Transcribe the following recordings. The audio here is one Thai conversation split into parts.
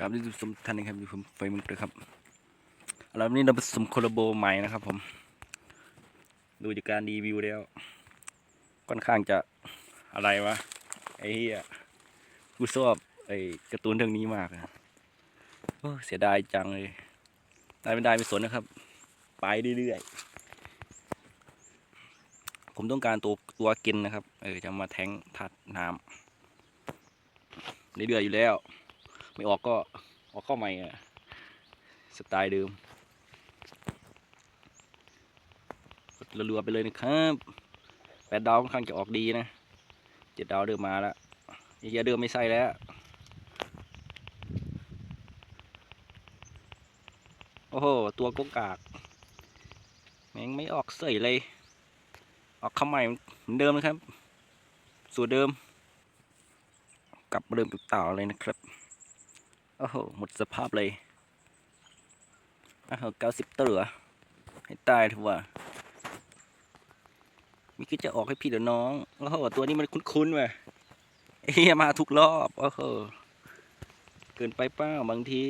ครับนี่สมท่านนะครับอยู่ผมไฟมึงเลยครับแล้ววันนี้เราผสมโคลาโบใหม่นะครับ ผม ดูจากการรีวิวแล้ว ค่อนข้างจะอะไรวะไอ้เหี้ยกูชอบไอ้การ์ตูนเรื่องนี้มากโอ้เสียดายจังเลยได้ไม่ได้ไม่สนนะครับ ไปเรื่อยๆผมต้องการตัวตัวกินนะครับ เออจะมาแทงทัดน้ำเรื่อยๆอยู่แล้ว ไม่ออกก็ออกเข้าใหม่อะสไตล์เดิมกดรัวๆไปเลยนะครับแปดดาวค่อนข้างจะออกดีนะเจ็ดดาวเดิมมาแล้วยี่ยเดิมไม่ใส่แล้วโอ้โหตัวกกากแม่งไม่ออกเสยเลย ออกข้าใหม่เหมือนเดิมนะครับ สูตรเดิม กลับเดิมกับเต่าเลยนะครับ โอ้โห หมดสภาพเลยอ้าวเก้าสิบตัวเหรอให้ตายเถอะว่ะมิคิดจะออกให้พี่เดี๋ยวน้อง โอ้โห ตัวนี้มันคุ้นๆว่ะเฮียมาทุกรอบ โอ้โห เกินไปเป้าบางที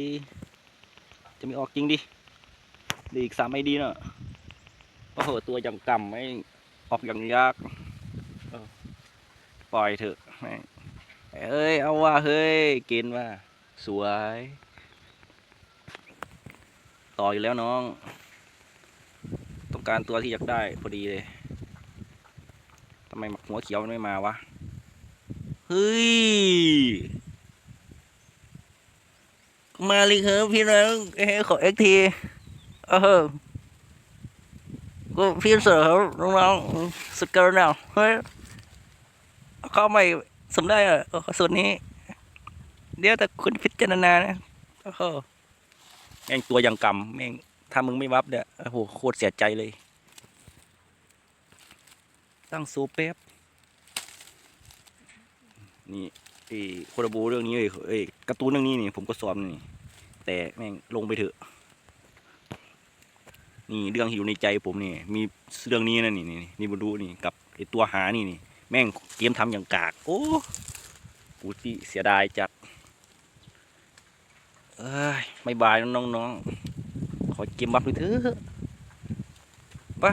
จะไม่ออกจริงดิเหลืออีกสามไอดีเนาะโอ้โห ตัวอย่างกำไม่ออกอย่างยาก ปล่อยเถอะ เอ้ย เอาว่าเฮ้ย กินว่า สวย ต่ออยู่แล้วน้อง ต้องการตัวที่อยากได้พอดีเลยทำไมหัวเขียวมันไม่มาวะ เฮ้ย มาเลยครับพี่น้องเอ้ขอเอ็กทีเออก็พี่เสือครับน้องๆสเกอร์แล้วเฮ้ยเข้าไม่สมได้อะเออส่วนนี้ เดี๋ยวแต่คุณพิจารณานะโอ้โหแม่งตัวยังกำแม่งถ้ามึงไม่วับเนี่ยโอ้โหโคตรเสียใจเลย ตั้งโซเป๊บนี่ไอ้โคดบูเรื่องนี้เลยเอ้ยการ์ตูนเรื่องนี้นี่ผมก็สอนนี่ แต่แม่งลงไปเถอะ นี่เรื่องที่อยู่ในใจผมนี่ มีเรื่องนี้นะนี่นี่นี่มาดูนี่กับไอ้ตัวหานี่นี่ แม่งเกมทำอย่างกาก โอ้กูที่เสียดายจัด เอ้ยไม่บายน้องๆขอเกมบับดูเถอะไป